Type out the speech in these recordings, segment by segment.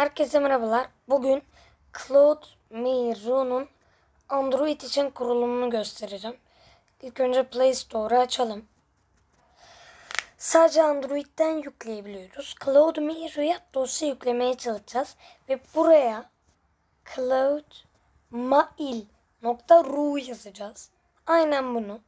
Herkese merhabalar. Bugün Cloud Miro'nun Android için kurulumunu göstereceğim. İlk önce Play Store'u açalım. Sadece Android'den yükleyebiliyoruz. Cloud Miro'ya dosya yüklemeye çalışacağız. Ve buraya cloudmail.ru yazacağız. Aynen bunu.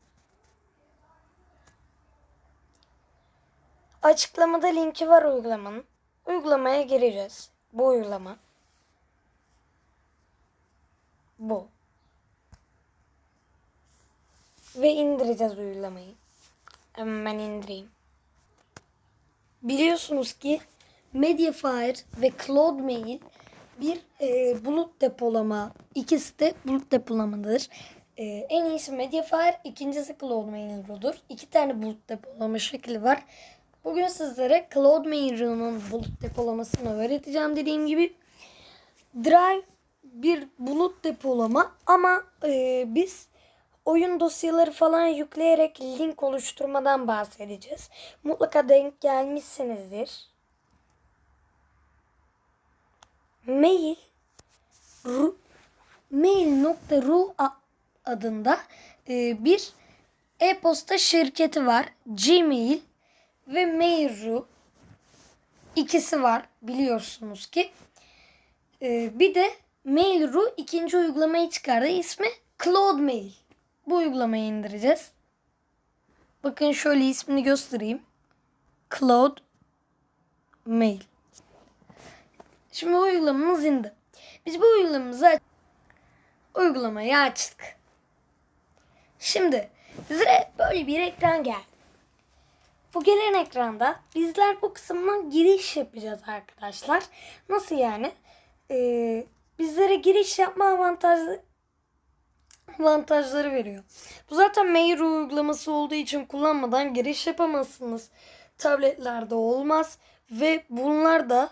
Açıklamada linki var uygulamanın. Uygulamaya gireceğiz. Bu uygulama. Bu. Ve indireceğiz uygulamayı. Hemen indireyim. Biliyorsunuz ki Mediafire ve Cloudmail bir e, bulut depolama. İkisi de bulut depolamadır. E, en iyisi Mediafire, ikincisi Cloudmail'dir. İki tane bulut depolama şekli var. Bugün sizlere Cloudmail'in bulut depolamasını öğreteceğim dediğim gibi. Drive bir bulut depolama ama e, biz oyun dosyaları falan yükleyerek link oluşturmadan bahsedeceğiz. Mutlaka denk gelmişsinizdir. Mail ru, mail.ru adında e, bir e-posta şirketi var. Gmail ve Mail.ru ikisi var biliyorsunuz ki. E, bir de Mail.ru ikinci uygulamayı çıkardı. İsmi Cloud Mail. Bu uygulamayı indireceğiz. Bakın şöyle ismini göstereyim. Cloud Mail. Şimdi uygulamamız indi. Biz bu uygulamamızı uygulamayı açtık. Şimdi size böyle bir ekran geldi. Bu gelen ekranda bizler bu kısmına giriş yapacağız arkadaşlar. Nasıl yani? Ee, bizlere giriş yapma avantajlı avantajları veriyor. Bu zaten Mail uygulaması olduğu için kullanmadan giriş yapamazsınız. Tabletlerde olmaz ve bunlar da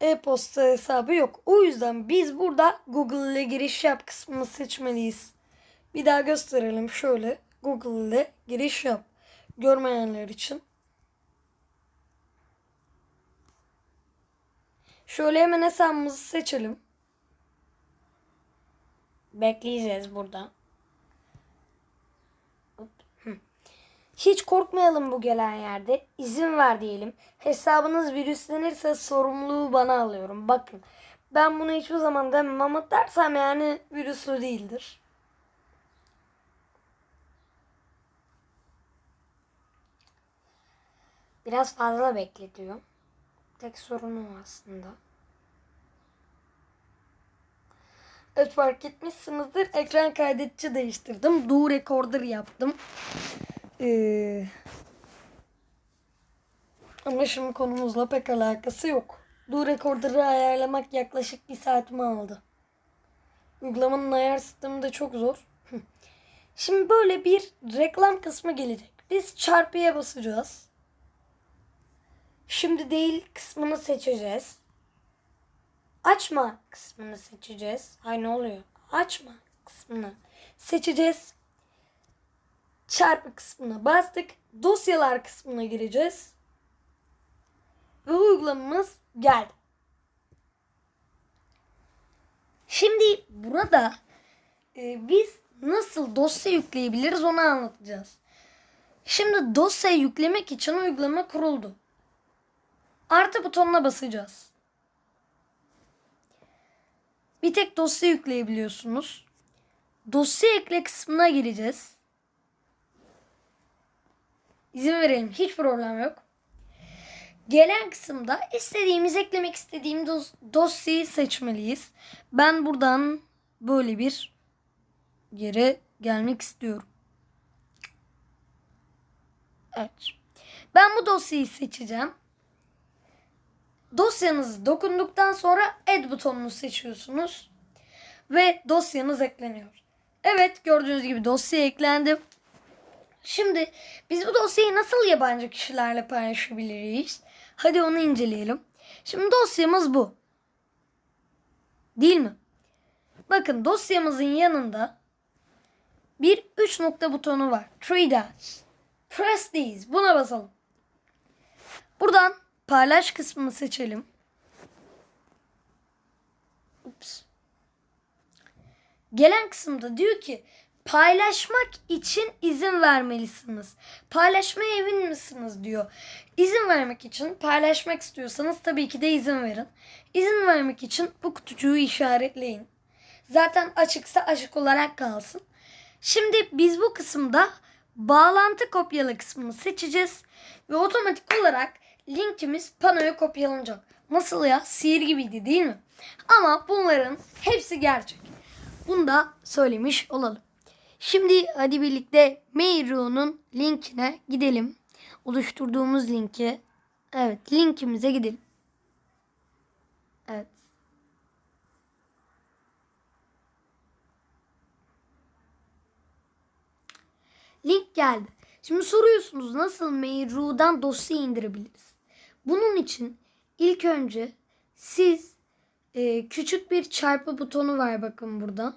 e-posta hesabı yok. O yüzden biz burada Google ile giriş yap kısmını seçmeliyiz. Bir daha gösterelim şöyle. Google ile giriş yap. Görmeyenler için. Şöyle hemen hesabımızı seçelim. Bekleyeceğiz burada. Hiç korkmayalım bu gelen yerde. İzin ver diyelim. Hesabınız virüslenirse sorumluluğu bana alıyorum. Bakın ben bunu hiçbir zaman demem ama dersem yani virüslü değildir. Biraz fazla bekletiyor. Tek sorunu o aslında. Evet fark etmişsinizdir. Ekran kaydedici değiştirdim. Do recorder yaptım. Ee, ama şimdi konumuzla pek alakası yok. Do recorder'ı ayarlamak yaklaşık bir saatimi aldı. Uygulamanın ayar sistemi de çok zor. Şimdi böyle bir reklam kısmı gelecek. Biz çarpıya basacağız. Şimdi değil kısmını seçeceğiz. Açma kısmını seçeceğiz. Ay ne oluyor? Açma kısmını seçeceğiz. Çarpı kısmına bastık. Dosyalar kısmına gireceğiz. Ve uygulamamız geldi. Şimdi burada e, biz nasıl dosya yükleyebiliriz onu anlatacağız. Şimdi dosya yüklemek için uygulama kuruldu. Artı butonuna basacağız. Bir tek dosya yükleyebiliyorsunuz. Dosya ekle kısmına gireceğiz. İzin verelim. Hiç problem yok. Gelen kısımda istediğimiz eklemek istediğim dos- dosyayı seçmeliyiz. Ben buradan böyle bir yere gelmek istiyorum. Evet. Ben bu dosyayı seçeceğim. Dosyanız dokunduktan sonra add butonunu seçiyorsunuz. Ve dosyanız ekleniyor. Evet gördüğünüz gibi dosya eklendi. Şimdi biz bu dosyayı nasıl yabancı kişilerle paylaşabiliriz? Hadi onu inceleyelim. Şimdi dosyamız bu. Değil mi? Bakın dosyamızın yanında bir 3 nokta butonu var. Three dots. Press these. Buna basalım. Buradan Paylaş kısmını seçelim. Ups. Gelen kısımda diyor ki paylaşmak için izin vermelisiniz. Paylaşmaya emin misiniz diyor. İzin vermek için paylaşmak istiyorsanız tabii ki de izin verin. İzin vermek için bu kutucuğu işaretleyin. Zaten açıksa açık olarak kalsın. Şimdi biz bu kısımda bağlantı kopyala kısmını seçeceğiz ve otomatik olarak linkimiz panoya kopyalanacak. Nasıl ya? Sihir gibiydi değil mi? Ama bunların hepsi gerçek. Bunu da söylemiş olalım. Şimdi hadi birlikte Meiru'nun linkine gidelim. Oluşturduğumuz linki. Evet linkimize gidelim. Evet. Link geldi. Şimdi soruyorsunuz nasıl Meiru'dan dosya indirebiliriz? Bunun için ilk önce siz e, küçük bir çarpı butonu var bakın burada.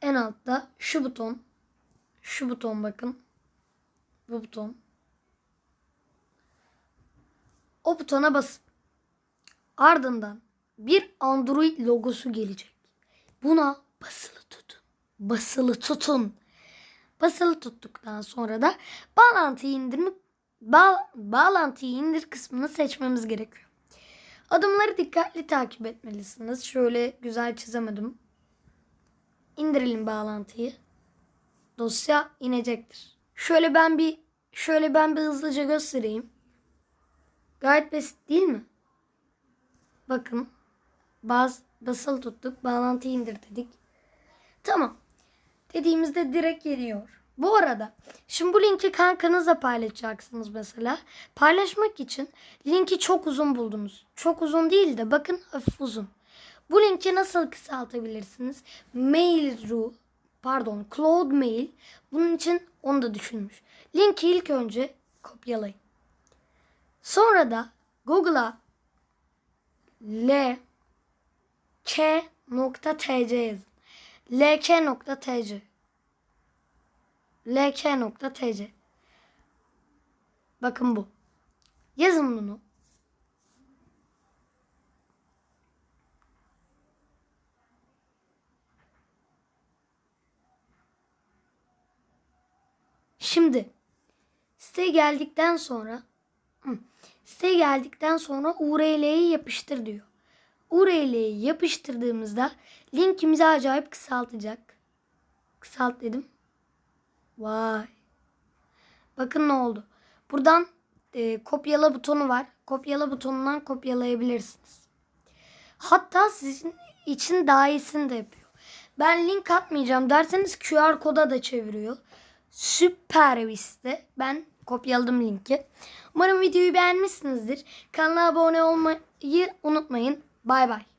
En altta şu buton. Şu buton bakın. Bu buton. O butona basın. Ardından bir Android logosu gelecek. Buna basılı tutun. Basılı tutun. Basılı tuttuktan sonra da bağlantıyı indirme bağ, bağlantıyı indir kısmını seçmemiz gerekiyor. Adımları dikkatli takip etmelisiniz. Şöyle güzel çizemedim. İndirelim bağlantıyı. Dosya inecektir. Şöyle ben bir şöyle ben bir hızlıca göstereyim. Gayet basit değil mi? Bakın. Baz basılı tuttuk. Bağlantıyı indir dedik. Tamam. Dediğimizde direkt geliyor. Bu arada şimdi bu linki kankanızla paylaşacaksınız mesela. Paylaşmak için linki çok uzun buldunuz. Çok uzun değil de bakın hafif uzun. Bu linki nasıl kısaltabilirsiniz? Mail.ru pardon Cloud Mail bunun için onu da düşünmüş. Linki ilk önce kopyalayın. Sonra da Google'a l k.tc yazın. lk.tc lk.tc Bakın bu. Yazın bunu. Şimdi siteye geldikten sonra hı, geldikten sonra URL'yi yapıştır diyor. URL'yi yapıştırdığımızda linkimizi acayip kısaltacak. Kısalt dedim. Vay. Bakın ne oldu. Buradan e, kopyala butonu var. Kopyala butonundan kopyalayabilirsiniz. Hatta sizin için daha iyisini de yapıyor. Ben link atmayacağım derseniz QR koda da çeviriyor. Süper bir site. Ben kopyaladım linki. Umarım videoyu beğenmişsinizdir. Kanala abone olmayı unutmayın. Bay bay.